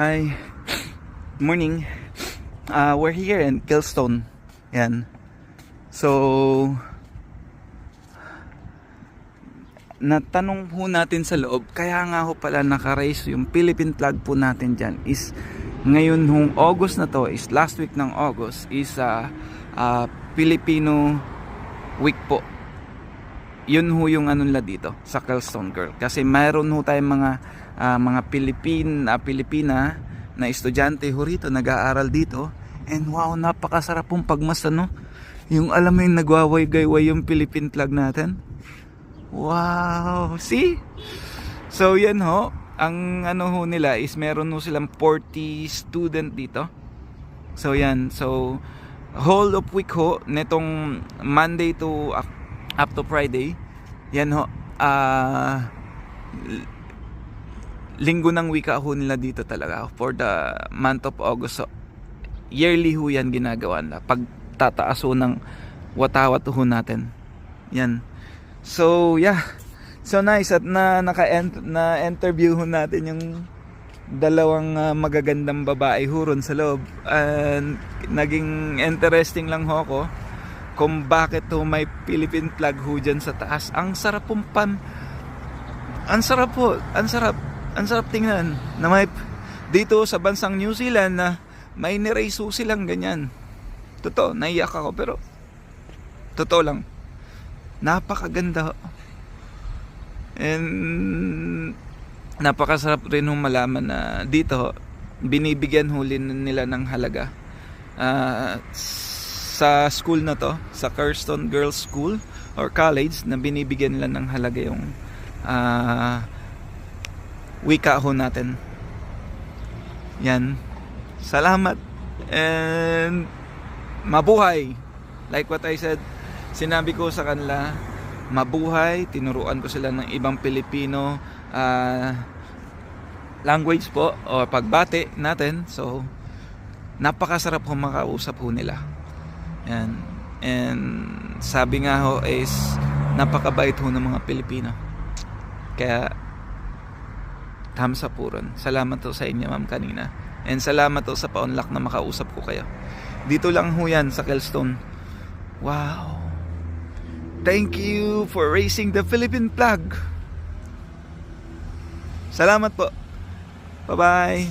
Hi. Morning. Uh, we're here in Kilstone. Yan. So, natanong po natin sa loob, kaya nga ho pala nakaraise yung Philippine flag po natin dyan is ngayon hong August na to is last week ng August is uh, uh, Filipino week po yun ho yung ano nila dito sa Kelstone Girl. Kasi mayroon ho tayong mga ah, mga Pilipin ah, Pilipina na estudyante ho rito nag-aaral dito. And wow napakasarap pong pagmasa no? Yung alam mo yung nagwaway-gayway yung Philippine flag natin? Wow! See? So yan ho. Ang ano ho nila is meron ho silang 40 student dito. So yan. So whole of week ho netong Monday to up to Friday. Yan ho ah linggo ng wika ho nila dito talaga. For the month of August so, yearly ho yan ginagawa na pagtataas ho ng watawat ho natin. Yan. So yeah. So nice at na naka na interview ho natin yung dalawang ah, magagandang babae huron sa loob. And naging interesting lang ho ako kung bakit ho may Philippine flag ho dyan sa taas. Ang sarap pong pan ang sarap po ang sarap ang sarap tingnan na may dito sa bansang New Zealand na may nirace ho silang ganyan. Totoo naiyak ako pero totoo lang. Napakaganda ho. and napakasarap rin hong malaman na dito ho, binibigyan huli nila ng halaga. Ah, sa school na to sa Kirsten Girls School or college na binibigyan nila ng halaga yung ah, wika ho natin. Yan. Salamat and mabuhay! Like what I said sinabi ko sa kanila mabuhay. Tinuruan ko sila ng ibang Pilipino ah, language po o pagbati natin. So napakasarap ho makausap ho nila yan. And sabi nga ho is napakabait ho ng mga Pilipino. Kaya thumbs up po ron. salamat ho sa inyo ma'am kanina. And salamat ho sa paunlak na makausap ko kayo. Dito lang ho yan sa Kelstone. Wow. Thank you for raising the Philippine flag. Salamat po. Bye bye